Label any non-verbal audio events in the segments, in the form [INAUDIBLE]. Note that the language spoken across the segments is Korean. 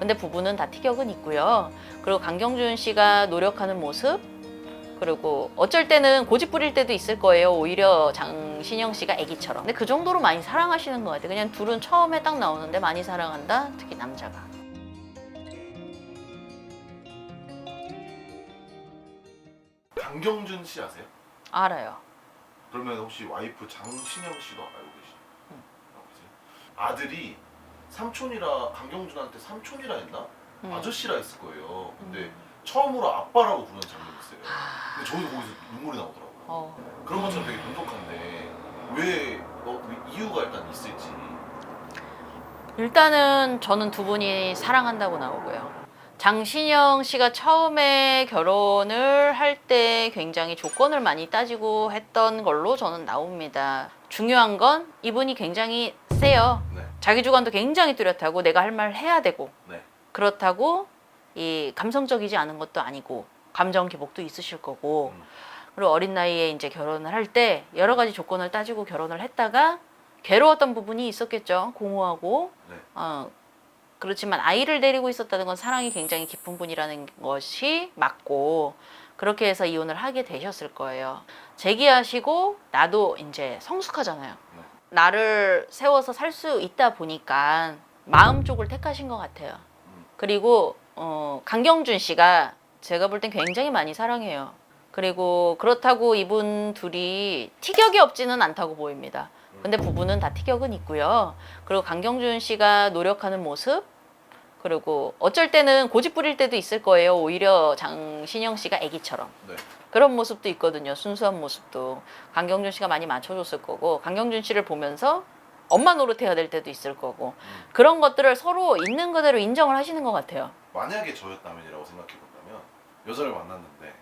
근데 부부는 다 티격은 있고요. 그리고 강경준 씨가 노력하는 모습 그리고 어쩔 때는 고집 부릴 때도 있을 거예요. 오히려 장신영 씨가 아기처럼. 근데 그 정도로 많이 사랑하시는 것 같아요. 그냥 둘은 처음에 딱 나오는데 많이 사랑한다. 특히 남자가. 강경준 씨 아세요? 알아요. 그러면 혹시 와이프 장신영 씨도 알고 계시나요? 계세요? 아들이 삼촌이라 강경준한테 삼촌이라 했나? 음. 아저씨라 했을 거예요. 근데 음. 처음으로 아빠라고 부르는 장면이 있어요. 근데 저희도 거기서 눈물이 나오더라고요. 어. 그런 것처럼 되게 돈독한데 왜 어, 그 이유가 일단 있을지. 일단은 저는 두 분이 사랑한다고 나오고요. 장신영 씨가 처음에 결혼을 할 때 굉장히 조건을 많이 따지고 했던 걸로 저는 나옵니다. 중요한 건 이분이 굉장히 세요. 네. 자기 주관도 굉장히 뚜렷하고 내가 할 말 해야 되고 네. 그렇다고 이 감성적이지 않은 것도 아니고 감정 기복도 있으실 거고 음. 그리고 어린 나이에 이제 결혼을 할 때 여러 가지 조건을 따지고 결혼을 했다가 괴로웠던 부분이 있었겠죠 공허하고 네. 어, 그렇지만 아이를 데리고 있었다는 건 사랑이 굉장히 깊은 분이라는 것이 맞고 그렇게 해서 이혼을 하게 되셨을 거예요. 재기하시고 나도 이제 성숙하잖아요. 네. 나를 세워서 살 수 있다 보니까 마음 쪽을 택하신 것 같아요. 음. 그리고 어, 강경준 씨가 제가 볼 땐 굉장히 많이 사랑해요. 그리고 그렇다고 이분 둘이 티격이 없지는 않다고 보입니다. 근데 부부는 다 티격은 있고요. 그리고 강경준 씨가 노력하는 모습 그리고 어쩔 때는 고집 부릴 때도 있을 거예요. 오히려 장신영 씨가 아기처럼. 네. 그런 모습도 있거든요. 순수한 모습도. 강경준 씨가 많이 맞춰줬을 거고, 강경준 씨를 보면서 엄마 노릇해야 될 때도 있을 거고, 음. 그런 것들을 서로 있는 그대로 인정을 하시는 것 같아요. 만약에 저였다면이라고 생각해 본다면 여자를 만났는데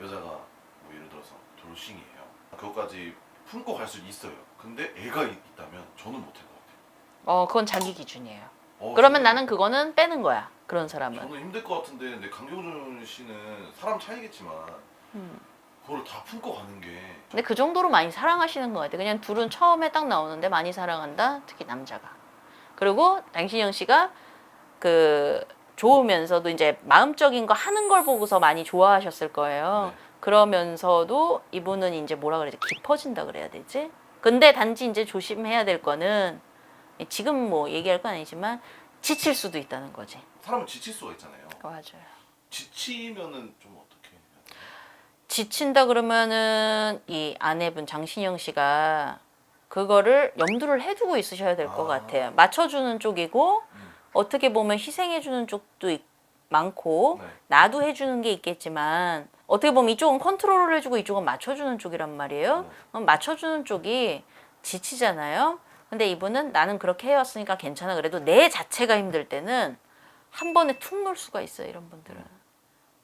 여자가 뭐 예를 들어서 돌싱이에요. 그것까지 품고 갈 수 있어요. 근데 애가 있, 다면 저는 못할 것 같아요. 어, 그건 자기 기준이에요. 어, 그러면 나는 그거는 빼는 거야. 그런 사람은. 저는 힘들 것 같은데 근데 강경준 씨는 사람 차이겠지만 음. 그걸 다 품고 가는 게 근데 그 정도로 많이 사랑하시는 것 같아요. 그냥 둘은 처음에 딱 나오는데 많이 사랑한다. 특히 남자가. 그리고 장신영 씨가 그 좋으면서도 이제 마음적인 거 하는 걸 보고서 많이 좋아하셨을 거예요. 네. 그러면서도 이분은 이제 뭐라 그래야지 깊어진다 그래야 되지? 근데 단지 이제 조심해야 될 거는 지금 뭐 얘기할 건 아니지만 지칠 수도 있다는 거지. 사람은 지칠 수가 있잖아요. 맞아요. 지치면은 좀 어떻게 해야 돼요? 지친다 그러면은 이 아내분 장신영 씨가 그거를 염두를 해두고 있으셔야 될 것 아. 같아요. 맞춰주는 쪽이고 음. 어떻게 보면 희생해주는 쪽도 있- 많고 네. 나도 해주는 게 있겠지만 어떻게 보면 이쪽은 컨트롤을 해주고 이쪽은 맞춰주는 쪽이란 말이에요. 네. 그럼 맞춰주는 쪽이 지치잖아요. 근데 이분은 나는 그렇게 해왔으니까 괜찮아. 그래도 내 자체가 힘들 때는 한 번에 툭 놓을 수가 있어요. 이런 분들은.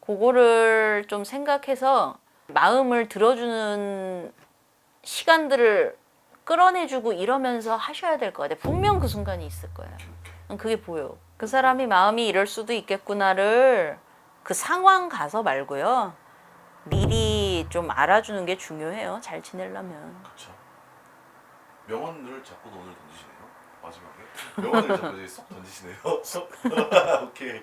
그거를 좀 생각해서 마음을 들어주는 시간들을 끌어내주고 이러면서 하셔야 될 것 같아요. 분명 그 순간이 있을 거예요. 오케이. 그게 보여. 그 사람이 마음이 이럴 수도 있겠구나를 그 상황 가서 말고요. 미리 좀 알아주는 게 중요해요. 잘 지내려면. 그렇죠. 명언을 자꾸 오늘 던지시네요. 마지막에 명언을 자꾸 쏙 던지시네요. [LAUGHS] 쏙. [LAUGHS] 오케이.